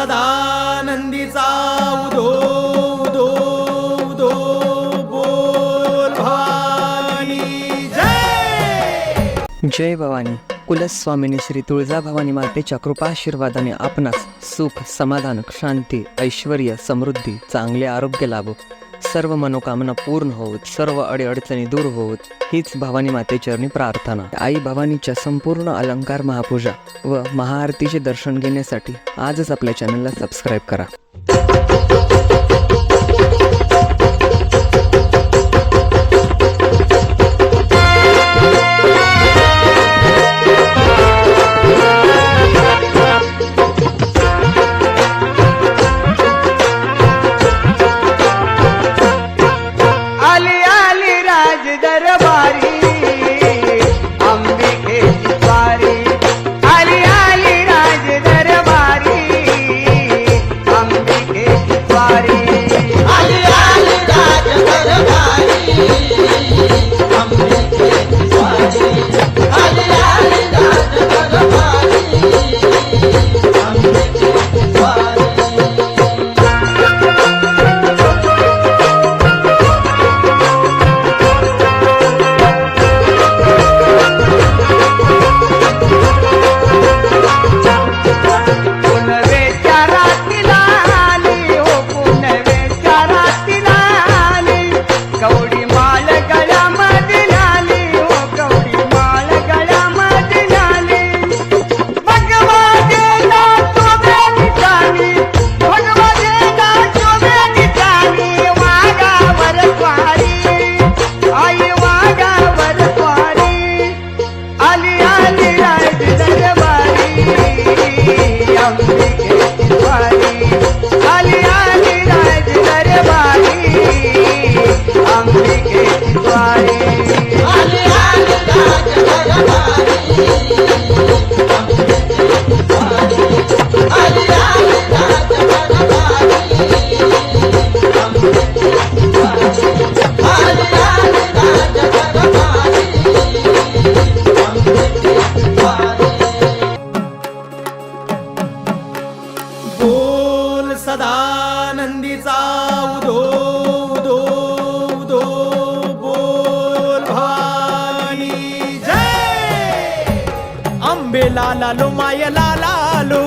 सदानंदीचा उदो उदो उदो बोल भवानी. जय! जय भवानी. कुलस्वामिनी श्री तुळजाभवानी मातेच्या कृपाशीर्वादाने आपणास सुख समाधान शांती ऐश्वर समृद्धी चांगले आरोग्य लाभो. सर्व मनोकामना पूर्ण होत सर्व अडीअडचणी दूर होत हीच भवानी मातेचरणी प्रार्थना. आई भवानीच्या संपूर्ण अलंकार महापूजा व महाआरतीचे दर्शन घेण्यासाठी आजच आपल्या चॅनलला सबस्क्राईब करा. लालालो माय लालालो.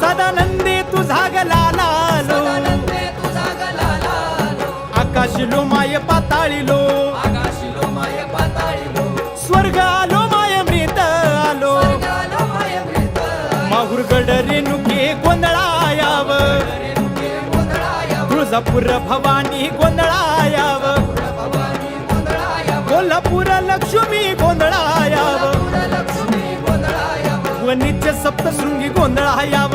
सदानंदी तुझा ग लालालो. आकाशिलो माय पाताळीलो. स्वर्ग आलो माय मृत आलो माहुरगड रेणुके गोंधळायाव तुळजापूर भवानी गोंधळायाव सप्तशृंगी गोंधळ गोंधळायाव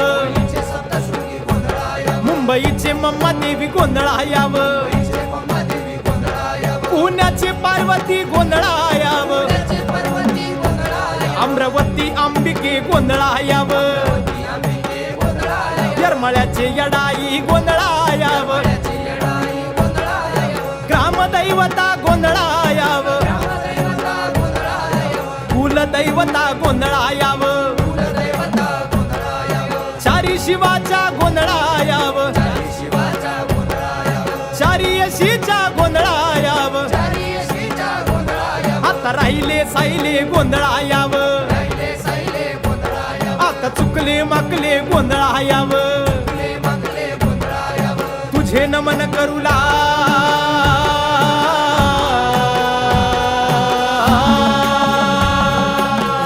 मुंबईचे मम्मा देवी गोंधळायाव पुण्याचे पार्वती गोंधळ गोंधळायाव अमरावती अंबिके गोंधळायाव येरमळ्याचे यडाई गोंधळायाव ग्रामदैवता साईले साहिले गोंधळायाव. आता चुकले माकले गोंधळायाव. तुझे नमन करूला.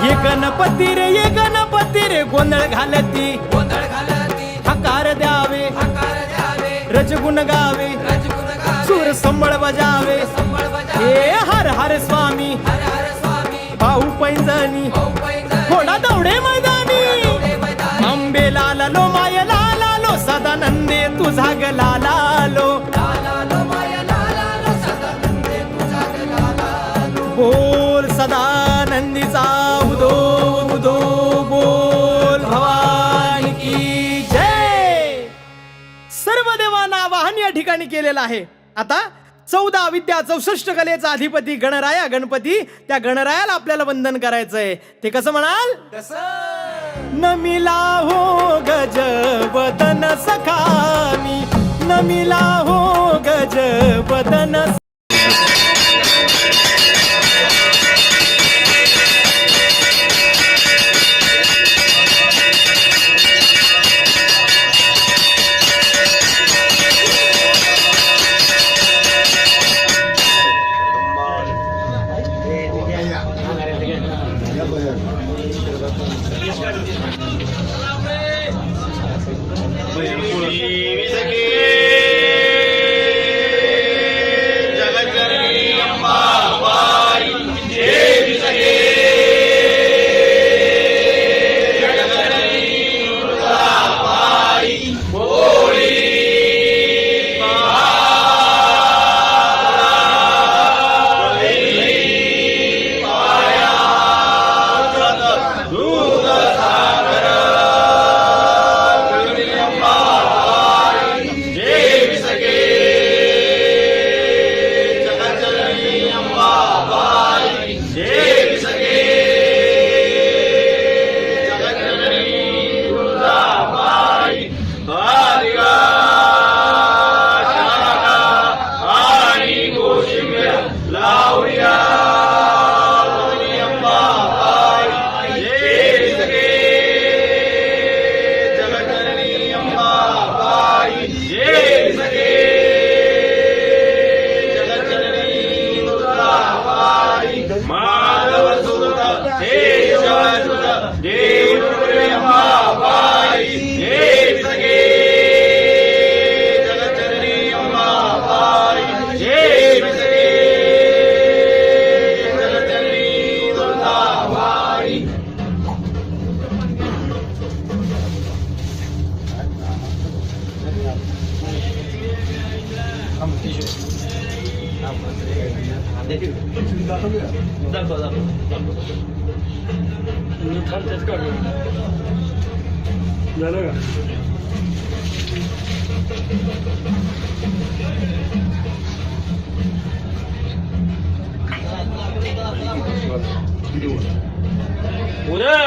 ये गणपती रे ये गणपती रे गोंधळ घालती. गोंधळ घालती हकार द्यावे. रजगुण गावे. सूर संबळ बजावे. हे लालालो. लालालो बोल सदानंदीचा उदो उदो बोल भवानी की जय. सर्व देवांना आवाहन या ठिकाणी केलेलं आहे. आता चौदा विद्या चौसष्ट कलेचा अधिपती गणराया गणपती त्या गणरायाला आपल्याला वंदन करायचंय. ते कसं म्हणाल? न मिला हो गज वदन सखामी न मिला हो गज बदन Thank you. おでん。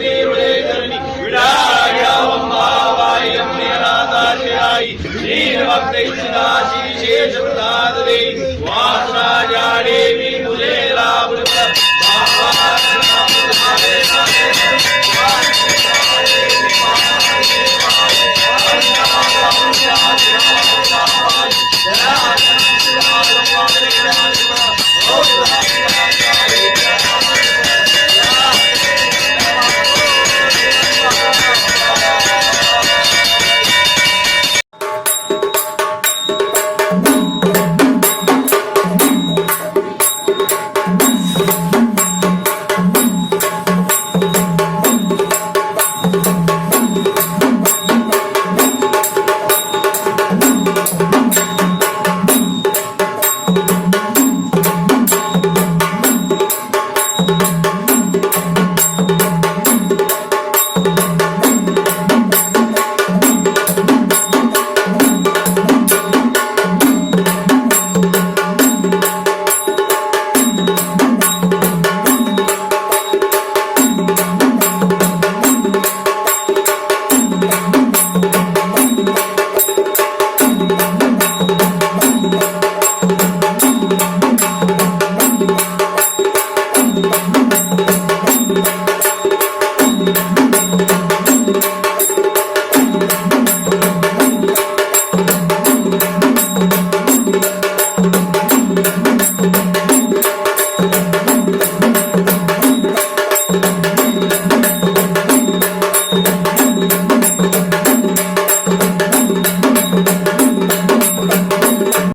നീറുടെ കരുണി വിടായാവായി അമ്മേനാദാശയായി ശ്രീ ഭക്തൈ സദാശിശേഷ പ്രസാദേ